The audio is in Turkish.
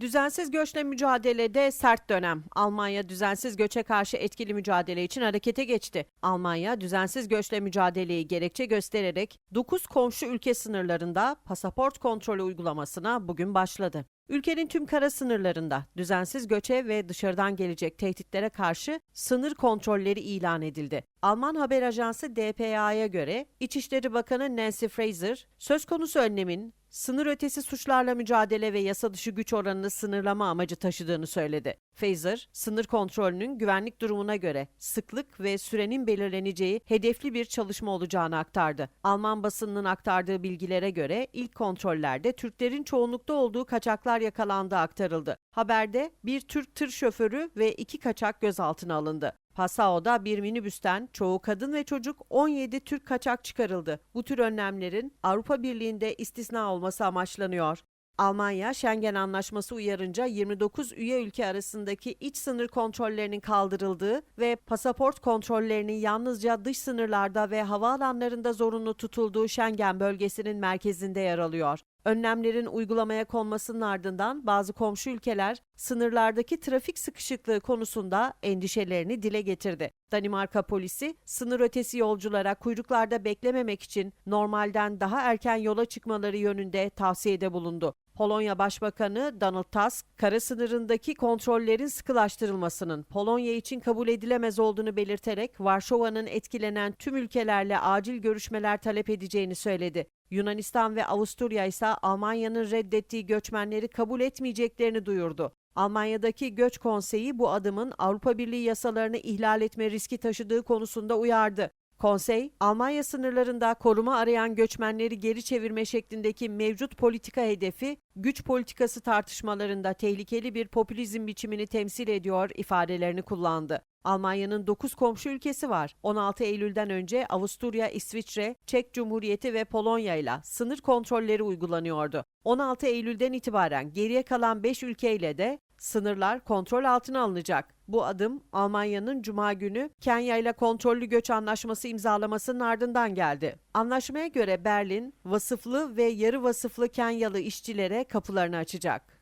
Düzensiz göçle mücadelede sert dönem. Almanya düzensiz göçe karşı etkili mücadele için harekete geçti. Almanya düzensiz göçle mücadeleyi gerekçe göstererek 9 komşu ülke sınırlarında pasaport kontrolü uygulamasına bugün başladı. Ülkenin tüm kara sınırlarında düzensiz göçe ve dışarıdan gelecek tehditlere karşı sınır kontrolleri ilan edildi. Alman haber ajansı DPA'ya göre İçişleri Bakanı Nancy Fraser, söz konusu önlemin sınır ötesi suçlarla mücadele ve yasa dışı güç oranını sınırlama amacı taşıdığını söyledi. Fraser, sınır kontrolünün güvenlik durumuna göre sıklık ve sürenin belirleneceği hedefli bir çalışma olacağını aktardı. Alman basınının aktardığı bilgilere göre ilk kontrollerde Türklerin çoğunlukta olduğu kaçaklar yakalandığı aktarıldı. Haberde bir Türk tır şoförü ve iki kaçak gözaltına alındı. Passao'da bir minibüsten çoğu kadın ve çocuk 17 Türk kaçak çıkarıldı. Bu tür önlemlerin Avrupa Birliği'nde istisna olması amaçlanıyor. Almanya, Schengen Anlaşması uyarınca 29 üye ülke arasındaki iç sınır kontrollerinin kaldırıldığı ve pasaport kontrollerinin yalnızca dış sınırlarda ve havaalanlarında zorunlu tutulduğu Schengen bölgesinin merkezinde yer alıyor. Önlemlerin uygulamaya konmasının ardından bazı komşu ülkeler sınırlardaki trafik sıkışıklığı konusunda endişelerini dile getirdi. Danimarka polisi sınır ötesi yolculara kuyruklarda beklememek için normalden daha erken yola çıkmaları yönünde tavsiyede bulundu. Polonya Başbakanı Donald Tusk, kara sınırındaki kontrollerin sıkılaştırılmasının Polonya için kabul edilemez olduğunu belirterek Varşova'nın etkilenen tüm ülkelerle acil görüşmeler talep edeceğini söyledi. Yunanistan ve Avusturya ise Almanya'nın reddettiği göçmenleri kabul etmeyeceklerini duyurdu. Almanya'daki Göç Konseyi bu adımın Avrupa Birliği yasalarını ihlal etme riski taşıdığı konusunda uyardı. Konsey, Almanya sınırlarında koruma arayan göçmenleri geri çevirme şeklindeki mevcut politika hedefi, güç politikası tartışmalarında tehlikeli bir popülizm biçimini temsil ediyor ifadelerini kullandı. Almanya'nın 9 komşu ülkesi var. 16 Eylül'den önce Avusturya, İsviçre, Çek Cumhuriyeti ve Polonya ile sınır kontrolleri uygulanıyordu. 16 Eylül'den itibaren geriye kalan 5 ülkeyle de sınırlar kontrol altına alınacak. Bu adım Almanya'nın Cuma günü Kenya ile kontrollü göç anlaşması imzalamasının ardından geldi. Anlaşmaya göre Berlin, vasıflı ve yarı vasıflı Kenyalı işçilere kapılarını açacak.